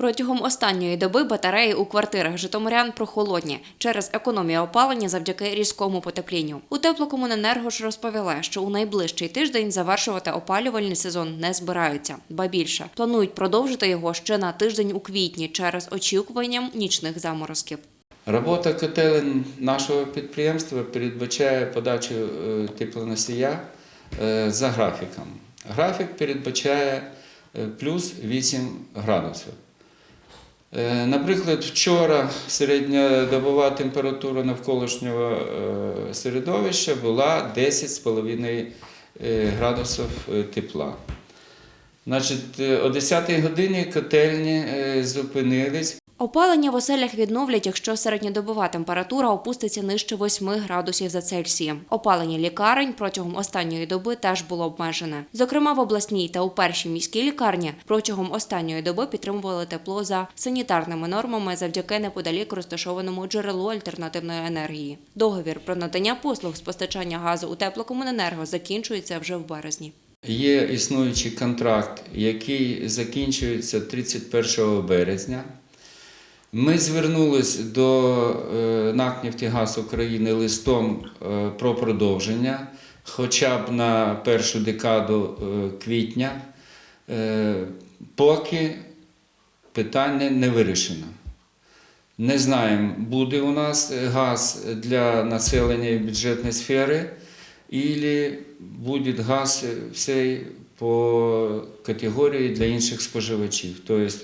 Протягом останньої доби батареї у квартирах житомирян прохолодні через економію опалення завдяки різкому потеплінню. У теплокомуненерго ж розповіли, що у найближчий тиждень завершувати опалювальний сезон не збираються. Ба більше планують продовжити його ще на тиждень у квітні через очікуванням нічних заморозків. Робота котелень нашого підприємства передбачає подачу е, теплоносія е, за графіком. Графік передбачає е, плюс 8 градусів. Е, Наприклад, вчора середньодобова температура навколишнього е, середовища була 10,5 е, градусів тепла. Значить, о 10 годині котельні зупинились. Опалення в оселях відновлять, якщо середньодобова температура опуститься нижче 8 градусів за Цельсієм. Опалення лікарень протягом останньої доби теж було обмежене. Зокрема, в обласній та у першій міській лікарні протягом останньої доби підтримували тепло за санітарними нормами завдяки неподалік розташованому джерелу альтернативної енергії. Договір про надання послуг з постачання газу у теплокомуненерго закінчується вже в березні. Є існуючий контракт, який закінчується 31 березня. Ми звернулись до е, НАК «Нефтегаз України листом е, про продовження, хоча б на першу декаду е, квітня, поки питання не вирішено. Не знаємо, буде у нас газ для населення і бюджетної сфери, или буде газ всей по категорії для інших споживачів. Тобто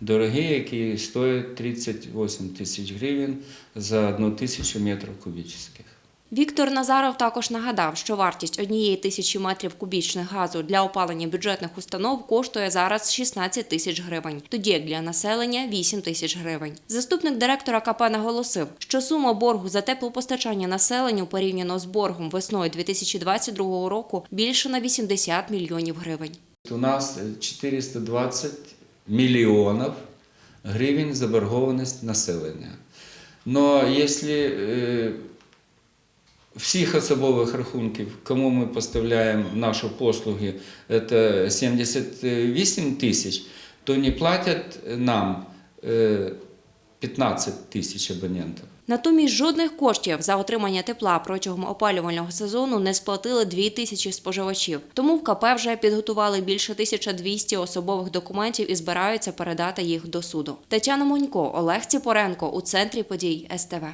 дорогі, які стоять 38 тисяч гривень за одну тисячу метрів кубічних. Віктор Назаров також нагадав, що вартість однієї тисячі метрів кубічних газу для опалення бюджетних установ коштує зараз 16 тисяч гривень, тоді як для населення 8 тисяч гривень. Заступник директора КП наголосив, що сума боргу за теплопостачання населенню порівняно з боргом весною 2022 року більше на 80 мільйонів гривень. У нас 420 мільйонів гривень заборгованість населення. Но якщо е, всіх особових рахунків, кому ми поставляємо наші послуги, це 78 тисяч, то не платять нам е, 15 тисяч абонентів. Натомість жодних коштів за отримання тепла протягом опалювального сезону не сплатили 2 тисячі споживачів. Тому в КП вже підготували більше 1200 особових документів і збираються передати їх до суду. Тетяна Монько, Олег Ціпоренко у центрі подій СТВ.